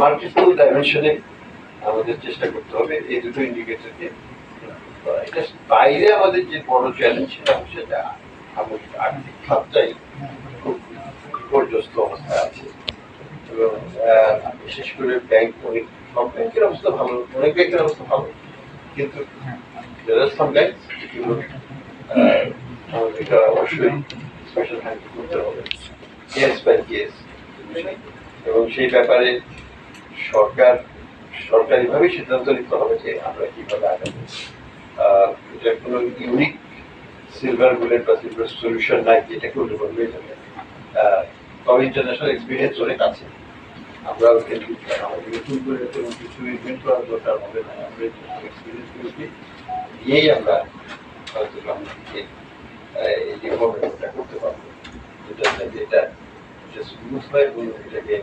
Multiple ডাইমেনশনে আমাদের চেষ্টা করতে হবে এই দুটো ইন্ডিকেটরকে এটা বাইরে আমাদের যে বড় চ্যালেঞ্জ সেটা যে আমাদের আর্থিক খাতটাই খুব বিপর্যস্ত অবস্থায় আছে। এবং বিশেষ করে ব্যাংক অনেক সব ব্যাংকের অবস্থা ভালো অনেক ব্যাংকের অবস্থা ভালো। কিন্তু যেগুলো আহ, অবশ্যই স্পেশাল করতে হবে। এবং সেই ব্যাপারে সরকার সরকারিভাবে সিদ্ধান্ত নিতে হবে যে আমরা কীভাবে আগাবো। এটা কোনো ইউনিক সিলভার বুলেট বা সিলভার সলিউশন নাই যেটা করলে বলবে যাবে তবে ইন্টারন্যাশনাল এক্সপিরিয়েন্স অনেক আছে। আমরা আমাদের নতুন করে কোনো কিছু ইনভেন্ট করার দরকার হবে না। আমরা এক্সপিরিয়েন্সগুলোকে দিয়েই আমরা হয়তো আমাদেরকে এই করতে পারব। যেটা যেটা বলে এটাকে